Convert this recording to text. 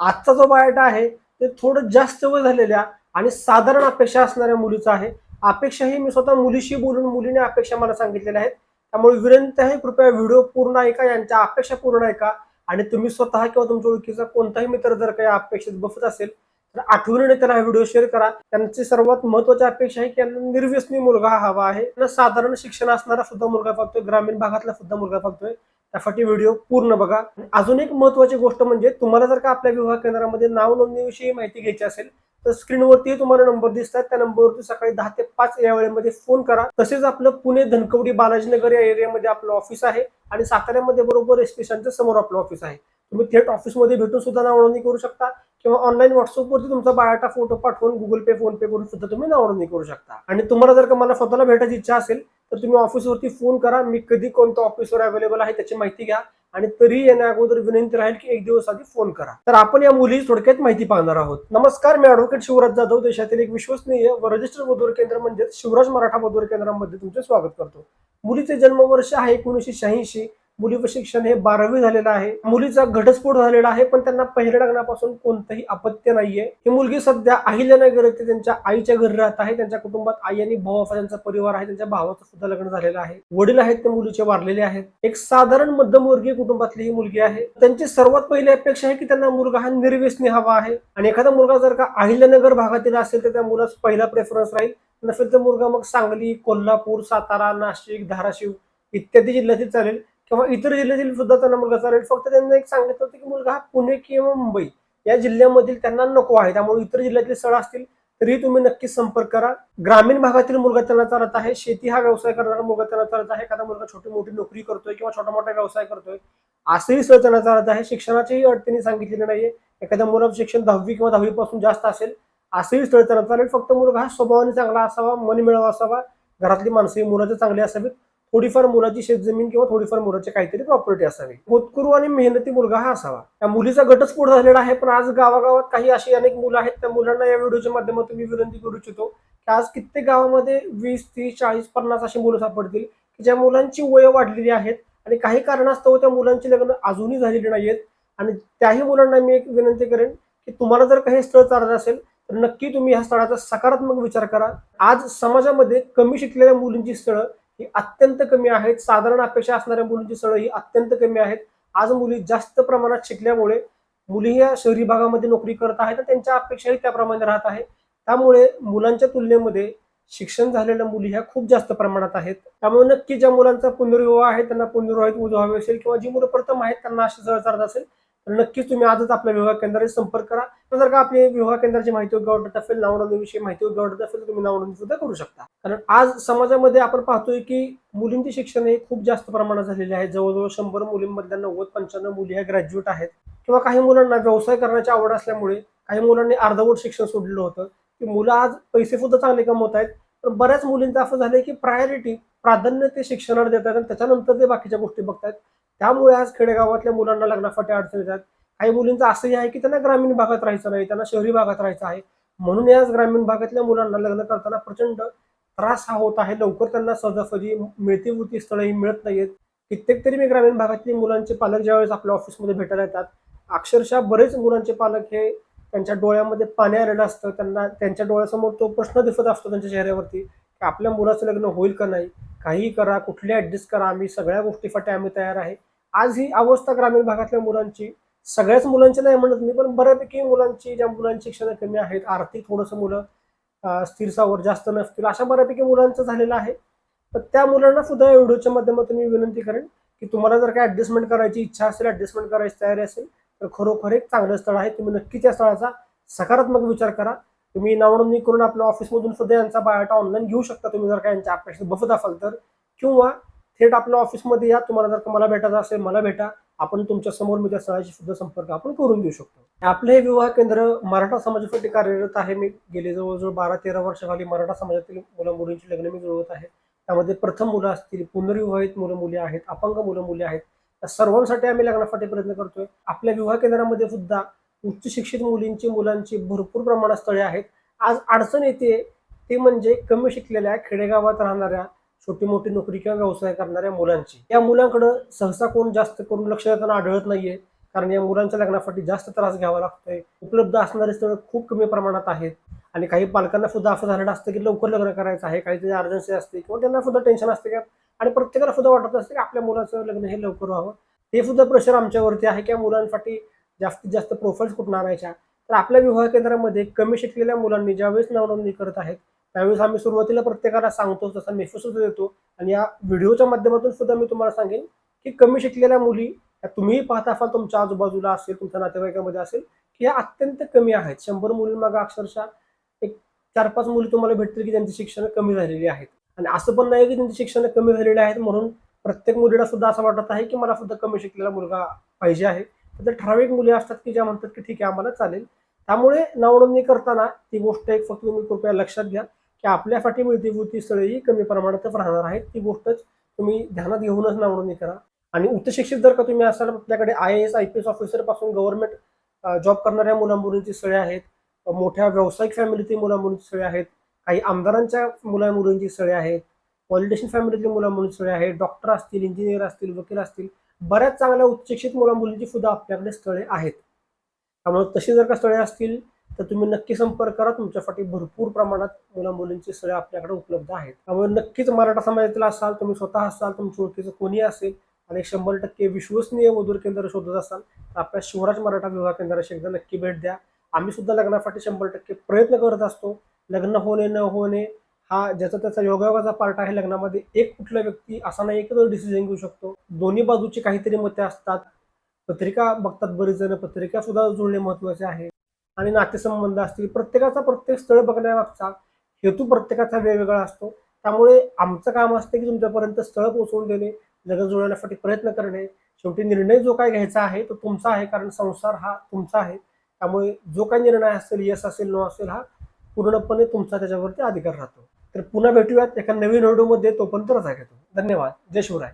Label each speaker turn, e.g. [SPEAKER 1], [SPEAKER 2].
[SPEAKER 1] आजचा जो बायोटा आहे ते थोडं जास्त वय झालेल्या आणि साधारण अपेक्षा असणाऱ्या मुलीचा आहे. अपेक्षा ही मी स्वतः मुलीशी बोलून मुलीने अपेक्षा मला सांगितलेल्या आहेत. त्यामुळे विनंती आहे कृपया व्हिडिओ पूर्ण ऐका यांच्या अपेक्षा पूर्ण ऐका आणि तुम्ही स्वतः किंवा तुमच्या ओळखीचा कोणताही मित्र जर काही अपेक्षित बसत असेल तर आठवणीने त्यांना हा व्हिडिओ शेअर करा. त्यांची सर्वात महत्वाची अपेक्षा आहे की यांना निर्व्यसनी मुलगा हवा आहे. त्यांना साधारण शिक्षण असणारा सुद्धा मुलगा बघतोय ग्रामीण भागातला सुद्धा मुलगा बघतोय त्यासाठी व्हिडिओ पूर्ण बघा. अजून एक महत्वाची गोष्ट म्हणजे तुम्हाला जर का आपल्या विवाह केंद्रामध्ये नाव नोंदणीविषयी माहिती घ्यायची असेल तर स्क्रीनवरती तुम्हाला नंबर दिसतात. त्या नंबरवरती सकाळी दहा ते पाच या वेळेमध्ये फोन करा. तसेच आपलं पुणे धनकवडी बालाजीनगर या एरियामध्ये आपलं ऑफिस आहे आणि साताऱ्यामध्ये बरोबर एस स्टेशनच्या समोर आपलं ऑफिस आहे. तुम्ही थेट ऑफिसमध्ये भेटून सुद्धा नाव नोंदणी करू शकता. किंवा ऑनलाईन व्हॉट्सअपवरती तुमचा बायोटा फोटो पाठवून गुगल पे फोन पे करून सुद्धा तुम्ही नाव नोंदणी करू शकता. आणि तुम्हाला जर का मला स्वतःला भेटायची इच्छा असेल तर तुम्ही ऑफिसवरती फोन करा. मी कधी कोणत्या ऑफिसवर अवेलेबल आहे त्याची माहिती घ्या. आणि तरी येण्या अगोदर विनंती राहील की एक दिवस आधी फोन करा. तर आपण या मुली थोडक्यात माहिती पाहणार आहोत. नमस्कार मी ऍडव्होकेट शिवराज जाधव. देशातील एक विश्वसनीय व रजिस्टर्ड मधुर केंद्र म्हणजे शिवराज मराठा मधुर केंद्रामध्ये तुमचे स्वागत करतो. मुलीचे जन्मवर्ष आहे एकोणीसशे शहाऐंशी. मुलीचं शिक्षण हे बारावी झालेलं आहे. मुलीचा घटस्फोट झालेला आहे पण त्यांना पहिल्या लग्नापासून कोणतंही अपत्य नाहीये. ही मुलगी सध्या अहिल्यानगर येथे त्यांच्या आईच्या घरी राहत आहे. त्यांच्या कुटुंबात आई आणि भाऊ असा त्यांचा परिवार आहे. त्यांच्या भावाचं सुद्धा लग्न झालेलं आहे. वडील आहेत ते मुलीचे वारलेले आहेत. एक साधारण मध्यमवर्गीय कुटुंबातली ही मुलगी आहे. त्यांची सर्वात पहिली अपेक्षा आहे की त्यांना मुलगा हा निर्व्यसनी हवा आहे. आणि एखादा मुलगा जर का अहिल्यानगर भागातील असेल तर त्या मुलास पहिला प्रेफरन्स राहील. नसेल तर मुलगा मग सांगली कोल्हापूर सातारा नाशिक धाराशिव इत्यादी जिल्ह्यातील चालेल. किंवा इतर जिल्ह्यातील सुद्धा त्यांना मुलगा चालेल फक्त त्यांना एक सांगितलं होतं की मुलगा हा पुणे किंवा मुंबई या जिल्ह्यामधील त्यांना नको आहे. त्यामुळे इतर जिल्ह्यातील स्थळ असतील तरी तुम्ही नक्की संपर्क करा. ग्रामीण भागातील मुलगा त्यांना चालत आहे. शेती हा व्यवसाय करणारा मुलगा त्यांना चालत आहे. एखादा मुलगा छोटी मोठी नोकरी करतोय किंवा छोटा मोठा व्यवसाय करतोय असंही स्थळ त्यांना चालत आहे. शिक्षणाचीही अडचणी सांगितलेली नाहीये. एखाद्या मुलाचं शिक्षण दहावी किंवा दहावीपासून जास्त असेल असंही स्थळ त्यांना चालेल. फक्त मुलगा हा स्वभावाने चांगला असावा मन मिळावा असावा. घरातली माणसंही मुलाचे चांगली असावीत. थोडीफार मुलाची शेतजमीन किंवा थोडीफार मुलाची काहीतरी प्रॉपर्टी असावी. होतकुरू आणि मेहनती मुलगा हा असावा. त्या मुलीचा घटस्फोट झालेला आहे पण आज गावागावात काही अशी अनेक मुलं आहेत त्या मुलांना या व्हिडिओच्या माध्यमातून मी विनंती करू इच्छितो की आज कित्येक गावामध्ये वीस तीस चाळीस पन्नास अशी मुलं सापडतील की ज्या मुलांची वय वाढलेली आहेत आणि काही कारणास्तव त्या मुलांची लग्न अजूनही झालेली नाहीयेत. आणि त्याही मुलांना मी एक विनंती करेन की तुम्हाला जर काही स्थळ चालत असेल तर नक्की तुम्ही ह्या स्थळाचा सकारात्मक विचार करा. आज समाजामध्ये कमी शिकलेल्या मुलींची स्थळं ही अत्यंत कमी आहेत. साधारण अपेक्षा असणाऱ्या मुलींची सळ ही अत्यंत कमी आहेत. आज मुली जास्त प्रमाणात शिकल्यामुळे मुली या शहरी भागामध्ये नोकरी करत आहेत त्यांच्या अपेक्षाही त्याप्रमाणे राहत आहे. त्यामुळे मुलांच्या तुलनेमध्ये शिक्षण झालेल्या मुली ह्या खूप जास्त प्रमाणात आहेत. त्यामुळे नक्की ज्या मुलांचा पुनर्विवाह आहे त्यांना पुनर्विवाहित मुलं हवे असेल किंवा जी मुलं प्रथम आहेत त्यांना अशी स्थळ चालत असेल तर नक्कीच तुम्ही आजच आपल्या विवाह केंद्राशी संपर्क करा. तर जर का आपली विवाह केंद्राची माहिती योग्य वाटत असेल नावनोंदणीविषयी माहिती योग्य वाटत असेल तर तुम्ही नावनोंदणी सुद्धा करू शकता. कारण आज समाजामध्ये आपण पाहतोय की मुलींचे शिक्षण हे खूप जास्त प्रमाणात झालेले आहे. जवळजवळ शंभर मुलींमधल्या नव्वद पंच्याण्णव मुली ह्या ग्रॅज्युएट आहेत. किंवा काही मुलांना व्यवसाय करण्याची आवड असल्यामुळे काही मुलांनी अर्धवट शिक्षण सोडलेलं होतं. की मुलं आज पैसे सुद्धा चांगले कमवत आहेत. पण बऱ्याच मुलींचं असं झालंय की प्रायोरिटी प्राधान्य ते शिक्षणाला देतात आणि त्याच्यानंतर ते बाकीच्या गोष्टी बघतात त्यामुळे आज खेडेगावातल्या मुलांना लग्नासाठी अडचण येतात. काही मुलींचं असंही आहे की त्यांना ग्रामीण भागात राहायचं नाही त्यांना शहरी भागात राहायचं आहे. म्हणून आज ग्रामीण भागातल्या मुलांना लग्न करताना प्रचंड त्रास हा होत आहे. लवकर त्यांना सहजासहजी मिळतीवृती स्थळंही स्थळही मिळत नाहीयेत. कित्येक तरी मी ग्रामीण भागातली मुलांचे पालक ज्यावेळेस आपल्या ऑफिसमध्ये भेटायला येतात अक्षरशः बरेच मुलांचे पालक हे त्यांच्या डोळ्यामध्ये पाणी आलेलं असतं. त्यांना त्यांच्या डोळ्यासमोर तो प्रश्न दिसत असतो त्यांच्या चेहऱ्यावरती की आपल्या मुलाचं लग्न होईल का नाही? काही करा कुठले ऍडजस्ट करा आम्ही सगळ्या गोष्टीसाठी आम्ही तयार आहे. आज ही अवस्था ग्रामीण भागातल्या मुलांची सगळ्याच मुलांची नाही म्हणत मी पण बऱ्यापैकी मुलांची ज्या मुलांची शिक्षण कमी आहेत आर्थिक थोडंसं मुलं स्थिरसावर जास्त नसतील अशा बऱ्यापैकी मुलांचं झालेलं आहे. तर त्या मुलांना सुद्धा या व्हिडिओच्या माध्यमातून मी विनंती करेन की तुम्हाला जर काय ऍडजस्टमेंट करायची इच्छा असेल ऍडजस्टमेंट करायची तयारी असेल तर खरोखर एक चांगलं स्थळ आहे. तुम्ही नक्की त्या स्थळाचा सकारात्मक विचार करा. तुम्ही नावनोंदणी करून आपल्या ऑफिसमधून सुद्धा यांचा बायोटा ऑनलाईन घेऊ शकता. तुम्ही जर काय यांच्या अपेक्षित बघत असाल तर किंवा थेट आपल्या ऑफिसमध्ये या तुम्हाला जर का मला भेटायचं असेल मला भेटा. आपण तुमच्यासमोर मी त्या स्थळाशी सुद्धा संपर्क आपण करून देऊ शकतो. आपलं हे विवाह केंद्र मराठा समाजासाठी कार्यरत आहे. मी गेले जवळजवळ बारा तेरा वर्षाखाली मराठा समाजातील मुलं मुलींची लग्न मी जुळवत आहे. त्यामध्ये प्रथम मुलं असतील पुनर्विवाहित मुलं मुली आहेत अपंग मुलं मुली आहेत. त्या सर्वांसाठी आम्ही लग्नासाठी प्रयत्न करतोय. आपल्या विवाह केंद्रामध्ये सुद्धा उच्च शिक्षित मुलींची मुलांची भरपूर प्रमाणात स्थळे आहेत. आज अडचण येते ते म्हणजे कमी शिकलेल्या खेडेगावात राहणाऱ्या छोटी मोठी नोकरी किंवा व्यवसाय करणाऱ्या मुलांची. या मुलांकडं सहसा कोण जास्त करून लक्ष देताना आढळत नाहीये. कारण या मुलांच्या लग्नासाठी जास्त त्रास घ्यावा लागतोय. उपलब्ध असणारे स्थळ खूप कमी प्रमाणात आहेत. आणि काही पालकांना सुद्धा असं झालेलं असतं की लवकर लग्न करायचं आहे. काहीतरी अर्जन्सी असते किंवा त्यांना सुद्धा टेन्शन असते का आणि प्रत्येकाला सुद्धा वाटत असते की आपल्या मुलाचं लग्न हे लवकर व्हावं. ते सुद्धा प्रेशर आमच्यावरती आहे की मुलांसाठी जास्तीत जास्त प्रोफाईल्स कुठून आणायच्या? तर आपल्या विवाह केंद्रामध्ये कमी शिकलेल्या मुलांनी ज्यावेळेस नावनोंदणी करत आहेत त्यावेळेस आम्ही सुरुवातीला प्रत्येकाला सांगतो तसा मेसेज सुद्धा देतो. आणि या व्हिडिओच्या माध्यमातून सुद्धा मी तुम्हाला सांगेन की कमी शिकलेल्या मुली तुम्हीही पाहत असाल तुमच्या आजूबाजूला असेल तुमच्या नातेवाईकामध्ये असेल की या अत्यंत कमी आहेत. शंभर मुलींमागं अक्षरशः एक चार पाच मुली तुम्हाला भेटतील की त्यांची शिक्षण कमी झालेली आहेत. आणि असं पण नाही की त्यांची शिक्षण कमी झालेली आहेत म्हणून प्रत्येक मुलीला सुद्धा असं वाटत आहे की मला सुद्धा कमी शिकलेला मुलगा पाहिजे आहे. तर ठराविक मुली असतात की ज्या म्हणतात की ठीक आहे आम्हाला चालेल. त्यामुळे नावनोंदणी करताना ती गोष्ट एक फक्त तुम्ही कृपया लक्षात घ्या. की आपल्यासाठी मिळतीभूती स्थळेही कमी प्रमाणातच राहणार आहेत. ती गोष्टच तुम्ही ध्यानात घेऊनच नावनोंदणी करा. आणि उच्च शिक्षित जर का तुम्ही असाल आपल्याकडे I S I P S ऑफिसरपासून government job करणाऱ्या मुलामुलींची स्थळे आहेत. मोठ्या व्यावसायिक फॅमिलीतील मुलामुलींची स्थळे आहेत. काही आमदारांच्या मुलामुलींची स्थळे आहेत. पॉलिटिशियन फॅमिलीतली मुलामुलींची स्थळे आहेत. डॉक्टर असतील इंजिनियर असतील वकील असतील बऱ्याच चांगल्या उच्च शिक्षित सुद्धा आपल्याकडे स्थळे आहेत. त्यामुळे तशी जर का स्थळे असतील तर तुम्ही नक्की संपर्क करा. तुमच्यासाठी भरपूर प्रमाणात मुला मुलींची आपल्याकडे उपलब्ध आहेत. त्यामुळे नक्कीच मराठा समाजातील असाल तुम्ही स्वतः असाल तुमच्या ओळखीचं कोणी असेल आणि शंभर टक्के विश्वसनीय मधुर केंद्र शोधत असाल तर आपल्या शिवराज मराठा विवाह केंद्राशी एकदा नक्की भेट द्या. आम्ही सुद्धा लग्नासाठी शंभर टक्के प्रयत्न करत असतो. लग्न होणे न होणे हा ज्याचा त्याचा योगायोगाचा पार्ट आहे लग्नामध्ये एक कुठला व्यक्ती असा नाही एकच डिसिजन घेऊ शकतो. दोन्ही बाजूची काहीतरी मते असतात. पत्रिका बघतात बरेच जण. पत्रिका सुद्धा जुळणे महत्त्वाचे आहे. आणि नातेसंबंध असतील प्रत्येकाचा प्रत्येक स्थळ बघण्यामागचा हेतू प्रत्येकाचा वेगवेगळा असतो. त्यामुळे आमचं काम असतं की तुमच्यापर्यंत स्थळ पोहोचवून देणे जगत जुळवण्यासाठी प्रयत्न करणे. शेवटी निर्णय जो काय घ्यायचा आहे तो तुमचा आहे कारण संसार हा तुमचा आहे. त्यामुळे जो काही निर्णय असेल यस असेल नो असेल हा पूर्णपणे तुमचा त्याच्यावरती अधिकार राहतो. तर पुन्हा भेटूयात एका नवीन व्हिडिओमध्ये तोपर्यंत रजा घेतो. धन्यवाद. जय शिवराय.